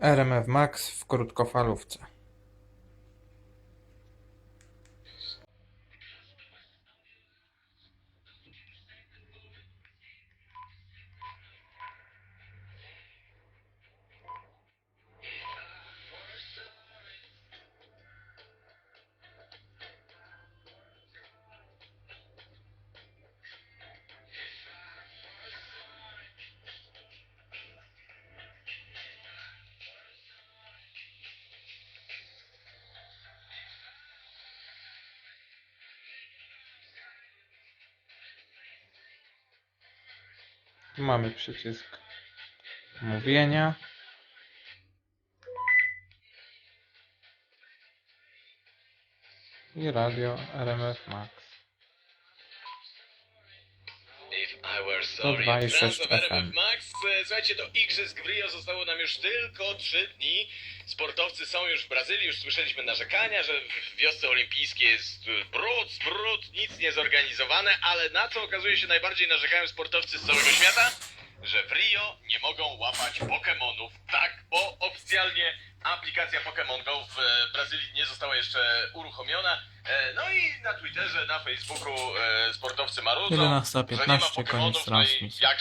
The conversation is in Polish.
RMF Max w krótkofalówce. Mamy przycisk mówienia. I radio RMF Max. Max, słuchajcie, do Igrzysk w Rio zostało nam już tylko 3 dni. Sportowcy są już w Brazylii, już słyszeliśmy narzekania, że w wiosce olimpijskiej jest brud, brud, nic nie zorganizowane, ale na co okazuje się najbardziej narzekają sportowcy z całego świata? Że w Rio nie mogą łapać Pokémon. Oficjalnie aplikacja Pokémon Go w e, Brazylii nie została jeszcze uruchomiona. E, No i na Twitterze, na Facebooku e, sportowcy marudzą, 11.15, że nie ma koniec no i transmisji. jak